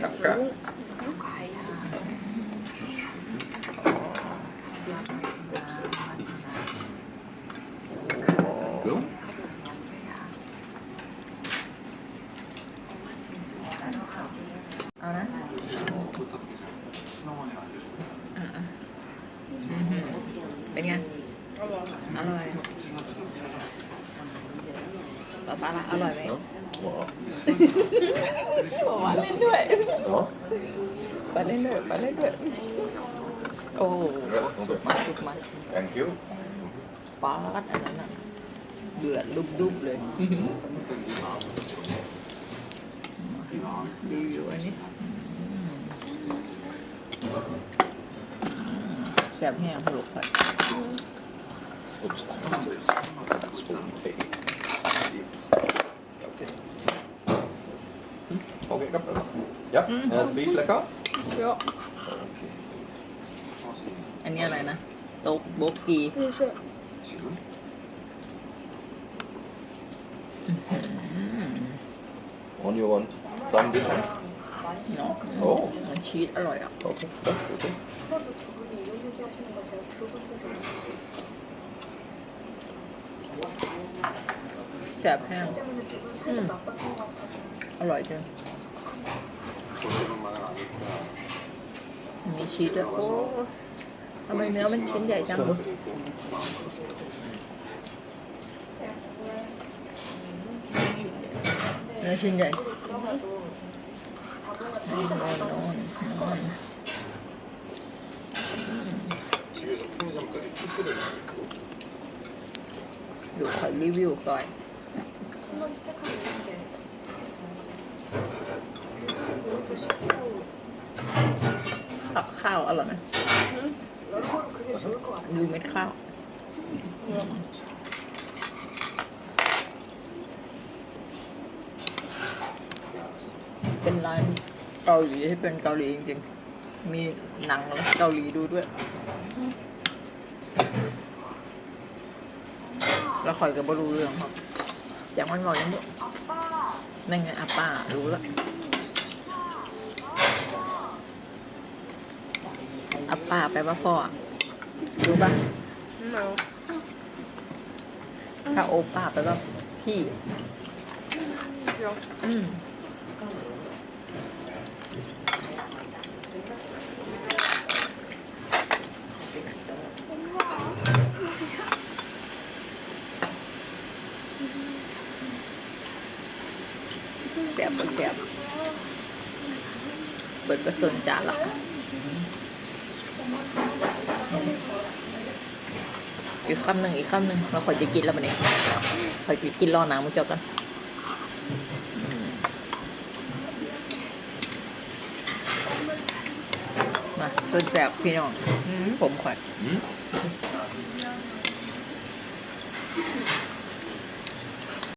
Tackar. Varsågod. เอานะอะๆอื้อหือเป็นไงอร่อย ป๊าป๊าละอร่อยไหม Ja. Bra. ป๊าเล่นด้วย Ja. ป๊าเล่นด้วยป๊าเล่นด้วย โอ้โห Ja, สุกมากสุกมาก Thank you. ป๊าดอันนั้นอะเดือดดุบๆเลยรีวิวอันนี้แซ่บแห้งลูกค่ะ Oops. Spoon pig. Okej. Mm. Okej, kom. Ja, Mm. eh, beef lekker. เยอะ Okej. อันนี้อะไรนะ โต๊กโบกี ไม่ใช่ On you want some this one? เนาะ Oh. มันชีสอร่อยอ่ะ Okay, that's okay. 한 번도 두 분이 이런 얘기 하시는 거 제가 들어본 적이 없는데 แซ่บแห้ง 때문에 두 분 사이가 음. 나빠진 것 같아서 อร่อยจัง มีชีสด้วยโอ้ทำไมเนื้อมันชิ้นใหญ่จัง เนื้อชิ้นใหญ่ 물에 들어가도 밥을 นอนนอนนอน 집에서 편의점까지 출퇴를 하고 ดูขอรีวิวก่อน 한 번씩 체크하고 있는 게 ตักข้าวอร่อยไหมดูเม็ดข้าวเป็นร้านเกาหลีให้เป็นเกาหลีจริงๆ มีหนังเกาหลีดูด้วย แล้วค่อยก็บ่รู้เรื่องครับอย่างมันบอกยังบ่นั่นไงอาป้ารู้แล้ว ป้าแปลว่าพ่ออะรู้ปะ 네. ถ้าโอป้าแปลว่าพี่อืมเสียบก็เสียบเปิดกระสุนจานละ อีกคำหนึ่งอีกคำหนึ่งเราคอยจะกินแล้วมันเองคอยจะกินรอหนังมุจบกันมาส่วนแสบพี่น้องอืมผมข่อย Mm.